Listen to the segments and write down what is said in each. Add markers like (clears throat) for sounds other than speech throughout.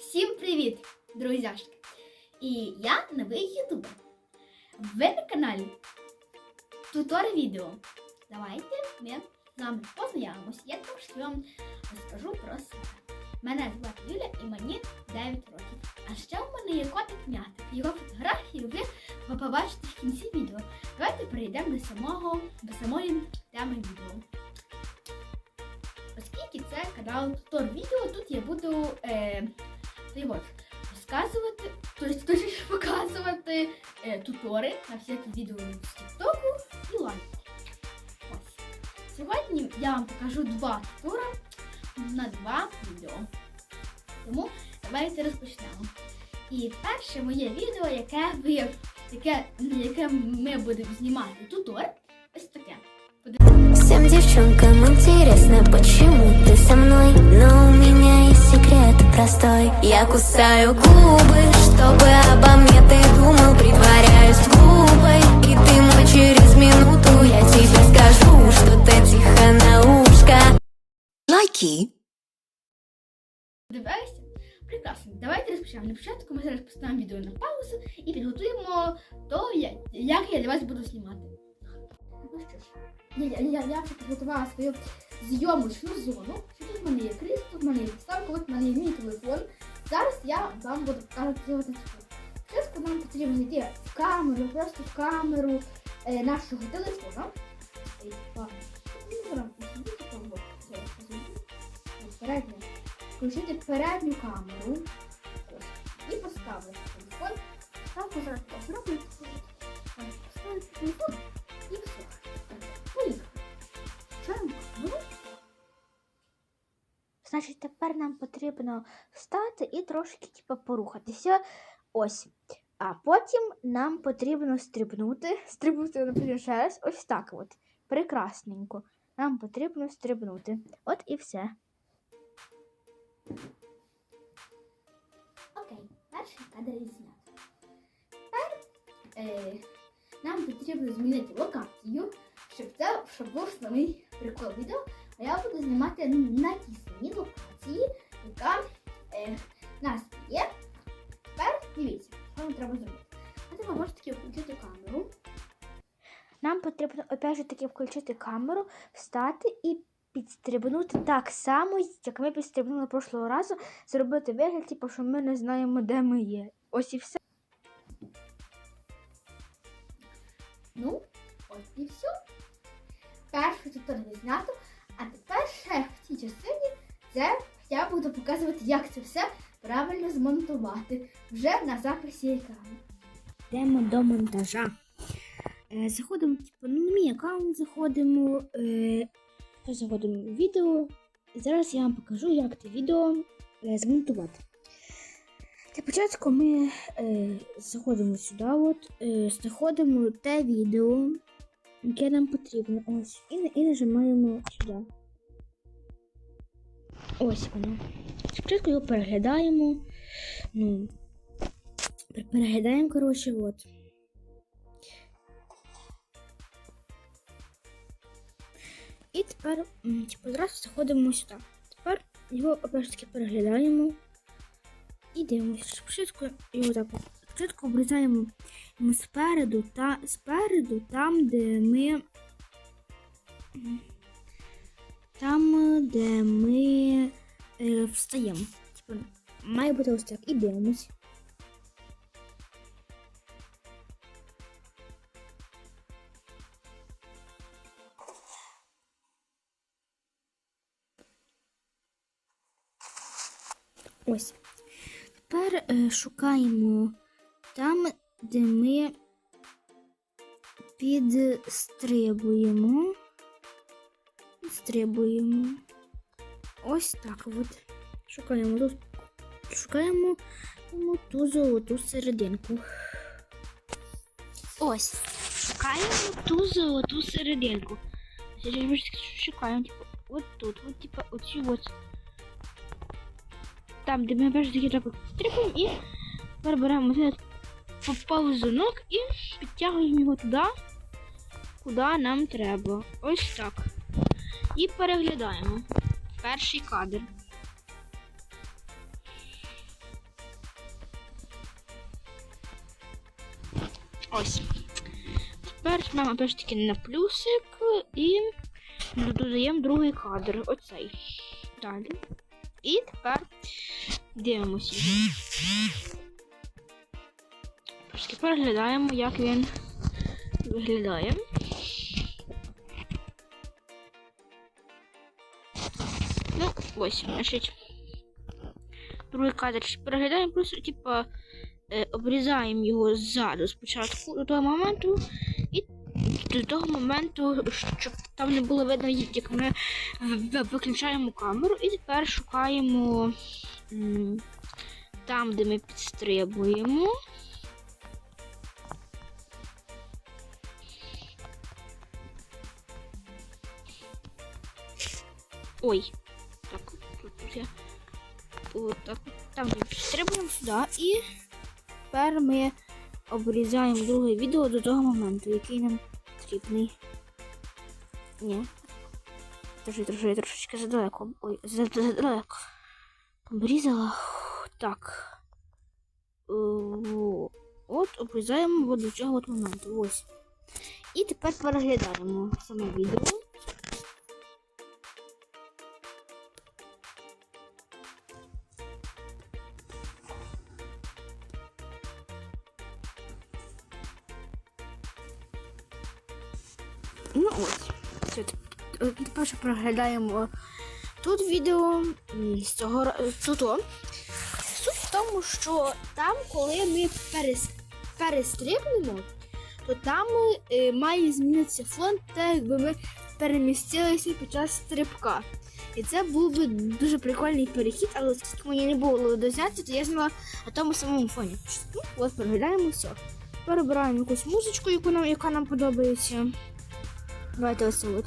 Всім привіт, друзяшки! І я новий ютубер. Ви на каналі Тутор відео. Давайте ми з вами познайомимося. Я трошки вам розкажу про себе. Мене звати Юля і мені 9 років. А ще у мене є котик м'ятик. Його фотографії ви побачите в кінці відео. Давайте перейдемо до самого до самої теми відео. Оскільки це канал Тутор відео, тут я буду е, той от, розказувати, тобто точніше показувати е, тутори на всякі відео з Тіктоку і лайки. Ось. Сьогодні я вам покажу два тутора на два відео. Тому давайте розпочнемо. І перше моє відео, яке ви, яке, яке ми будемо знімати тутор, ось таке. Всем девчонкам интересно, почему ты со мной Но у меня есть секрет простой Я кусаю губы, чтобы обо мне ты думал Притворяюсь глупой, и ты мой через минуту Я тебе скажу что-то тихо на ушко Лайки Дивилися? Прекрасно. Давайте розпочнемо. На початку ми зараз поставимо відео на паузу і підготуємо то, я- як я для вас буду знімати. Ну що ж, Я, я, я, я підготувала свою зйомочну зону. Тут в мене є крісло, тут в мене є підставка, от в мене є мій телефон. Зараз я вам буду показувати. Спочатку нам потрібно йти в камеру, просто в камеру е, нашого телефона. Передня включити передню камеру і поставити телефон. Ставку зараз потрібно встати і трошки типу, порухатися. Ось. А потім нам потрібно стрибнути. Стрибнути наприклад, ще раз. Ось так от. Прекрасненько. Нам потрібно стрибнути. От і все. Окей, перший кадр знято. Тепер е, нам потрібно змінити локацію, щоб це щоб був самий прикол відео. А я буду знімати на тій локації, яка е, нас є. Тепер дивіться, що нам треба зробити. Ви ви можете таки включити камеру. Нам потрібно опять же таки включити камеру, встати і підстрибнути так само, як ми підстрибнули прошлого разу, зробити вигляд, типу, що ми не знаємо, де ми є. Ось і все. Ну, от і все. Перше туторіал знято, а тепер ще в цій частині це буду показувати, як це все правильно змонтувати вже на записі екрану. Йдемо до монтажа. Е, заходимо, типу, ну, на мій аккаунт заходимо. Е, заходимо в відео. І зараз я вам покажу, як це відео е, змонтувати. Для початку ми е, заходимо сюди, от, е, знаходимо те відео, яке нам потрібно. Ось, і, і нажимаємо сюди. Ось воно. Спочатку його переглядаємо. Ну, Переглядаємо, коротше, от. І тепер, типу, зразу заходимо сюди. Тепер його ж переглядаємо і дивимося. Спочатку його так. Спочатку обрізаємо спереду та спереду, там, де ми. Там, де ми е, встаємо. Типу, має бути ось так. І дивимось. Ось. Тепер е, шукаємо там, де ми підстрибуємо. Підстрибуємо. Ось так от. Шукаємо тут. Шукаємо ту золоту серединку. Ось. Шукаємо ту золоту серединку. Шукаємо, типу, от тут, от, типу, оці от там, де ми перш таки так стрибаємо і цей повзунок і підтягуємо його туди, куди нам треба. Ось так. І переглядаємо перший кадр. Ось. Тепер маємо теж таки на плюсик і додаємо другий кадр. Оцей. Далі. І тепер дивимося. Переглядаємо, як він виглядає. Ну, ось, значить. Другий кадр переглядаємо, просто, типа, е, обрізаємо його ззаду спочатку до того моменту, і до того моменту, щоб там не було видно, як ми виключаємо камеру, і тепер шукаємо там, де ми підстрибуємо. Ой, тут я. От так, там ми підстрибуємо сюди і тепер ми обрізаємо друге відео до того моменту, який нам потрібний. Ні. Трошки, трошки, трошечки задалеко. Ой, задалеко. Обрізала. Так. Е. От обрізаємо до цього моменту. Ось. І тепер переглядаємо саме відео. Проглядаємо тут відео з цього тут. Суть в тому, що там, коли ми перес, перестрибнемо, то там е, має змінитися фон, так якби ми перемістилися під час стрибка. І це був би дуже прикольний перехід, але оскільки мені не було дозняти, то я зняла на тому самому фоні. Ну, от переглядаємо все. Перебираємо якусь музичку, яку нам, яка нам подобається. Давайте ось от.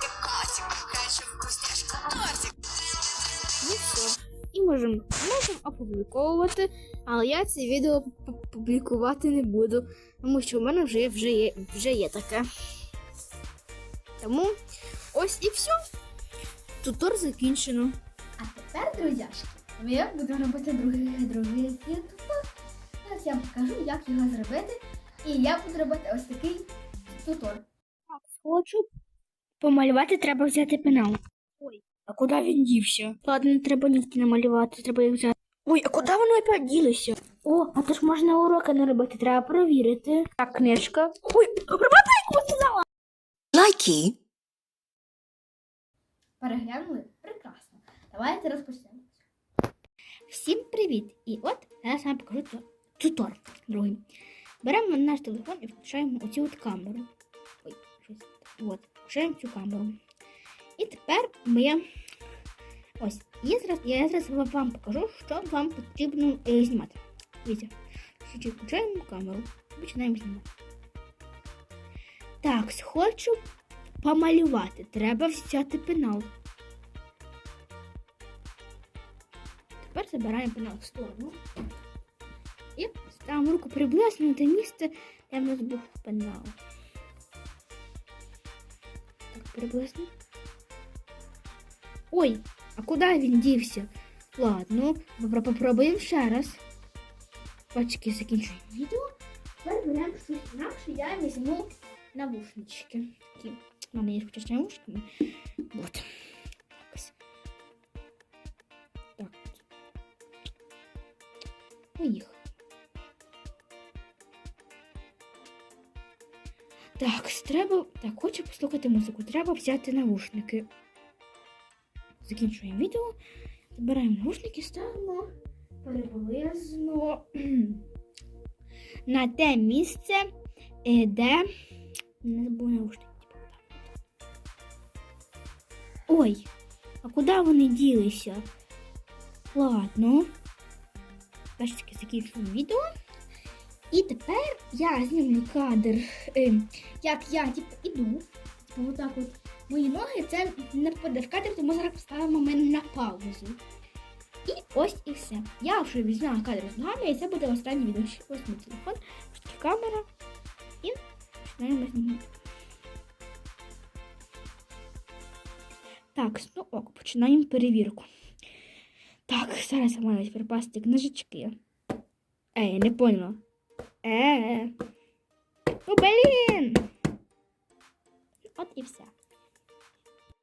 Как котик Хочу вкусняшку, тортик І можемо можем опубліковувати, але я це відео публікувати не буду, тому що в мене вже, вже, є, вже є таке. Тому ось і все. Тутор закінчено. А тепер, друзяшки, ми будемо робити другий другий ютуб. Зараз я вам покажу, як його зробити. І я буду робити ось такий тутор. Так, хочу помалювати, треба взяти пенал. Ой, а куди він дівся? Ладно, не треба нігті намалювати, треба їх взяти. Ой, а куди воно опять ділося? О, а то ж можна уроки не робити, треба перевірити. Так, книжка. Ой, робота сказала. Лайки Переглянули? Давайте розпочнемо. Всім привіт! І от я вам покажу ту- тутор другий. Беремо наш телефон і включаємо оцю от камеру. Ой, щось. От, включаємо цю камеру. І тепер ми. Ось, я зараз, я зараз вам покажу, що вам потрібно е, знімати. Дивіться, включаємо камеру, починаємо знімати. Так, хочу помалювати. Треба взяти пенал. Тепер забираємо пенал в сторону. І ставимо руку приблизно на те місце, де в нас був пенал. Так, приблизно. Ой, а куди він дівся? Ладно, попро- попробуємо ще раз. Бачки, закінчуємо відео. Тепер беремо щось інакше, я візьму навушнички. Такі. У мене є хоча з навушниками. Вот. Поїхали. Так, треба. Так, хочу послухати музику. Треба взяти навушники. Закінчуємо відео. Збираємо навушники, ставимо приблизно (clears throat) на те місце, е, де. Не забув навушники. типу. Ой, а куди вони ділися? Ладно. Бачите, закінчуємо відео. І тепер я знімлю кадр, е, як я типу, іду. Типу, отак от. Мої ноги це не впаде в кадр, тому зараз поставимо ми на паузу. І ось і все. Я вже візьму кадр з ногами, і це буде останнє відео. Ось мій телефон, камера. І починаємо знімати. Так, ну ок, починаємо перевірку. Так, зараз у мене припасти книжечки. Е, я не поняла. Е. Ну, блін! От і все.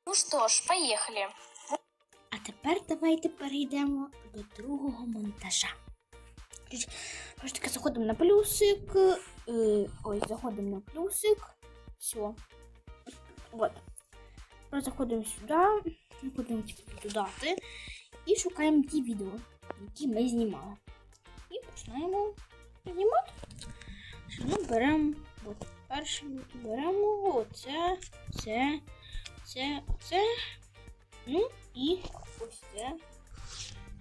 Ну что ж, поехали. А тепер давайте перейдемо до другого монтажа. Ось таки заходимо на плюсик. Е, ой, заходимо на плюсик. Все. Вот. Заходимо сюди. Заходимо типу, додати. І шукаємо ті відео, які ми знімали. І починаємо знімати. Ну, беремо. От, перше беремо оце, це, це, це. Ну і ось це.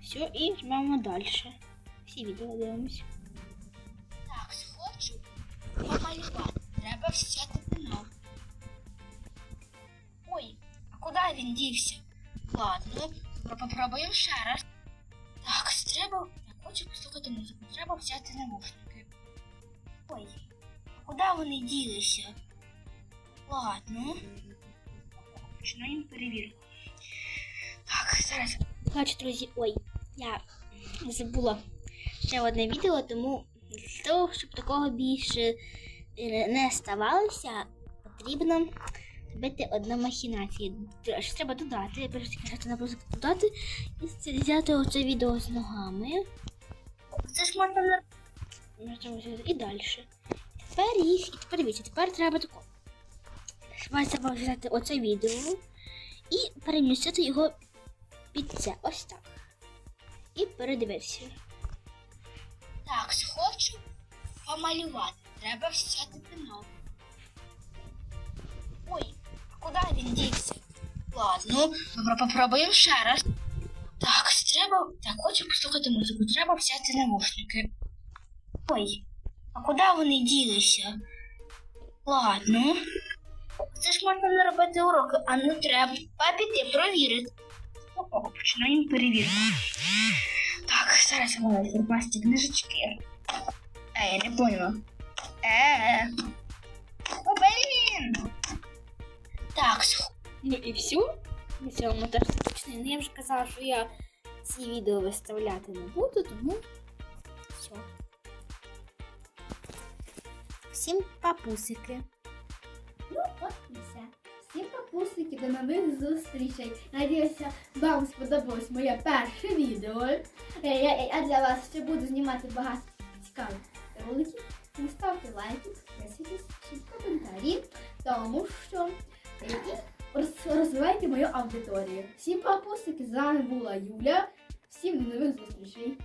Все, і жмемо далі. Всі відео дивимося. Так, схочу помалювати. Треба взяти пенал. Ой, а куди він дівся? Ладно, Про- попробуємо ще раз. Так, треба. Я хочу послухати музику. Треба взяти навушники. Ой, куди вони ділися? Ладно. Починаємо перевірку. Так, зараз. Коротше, друзі, ой, я забула ще одне відео, тому для того, щоб такого більше не ставалося, потрібно робити одну махінацію. Що треба додати, я перш на просто додати і взяти оце відео з ногами. Це ж можна на І далі. Тепер їх, і тепер дивіться, тепер треба тако. Треба взяти оце відео і перемістити його під це. Ось так. І передивитися. Так, схочу помалювати. Треба взяти пенал. Ой, а куди він дівся? Ладно, попро- попробуємо ще раз. Так, треба. Так, хочу послухати музику. Треба взяти навушники. Ой, а куди вони ділися? Ладно. Це ж можна не робити уроки, а ну треба піти провірити. О, починаємо перевірку. Так, зараз я маю пропасти книжечки. Е, я не поняла. Е. Так, Ну і все. На цьому монтаж закінчений. Ну я вже казала, що я ці відео виставляти не буду, тому все. Всім папусики. Ну, от і все. Всім папусики, до нових зустрічей. Надіюся, вам сподобалось моє перше відео. Е, Я, я для вас ще буду знімати багато цікавих роликів. Тому ставте лайки, підписуйтесь, пишіть коментарі, тому що розвивайте мою аудиторію. Всім папусики, з вами була Юля. Всім до нових зустрічей.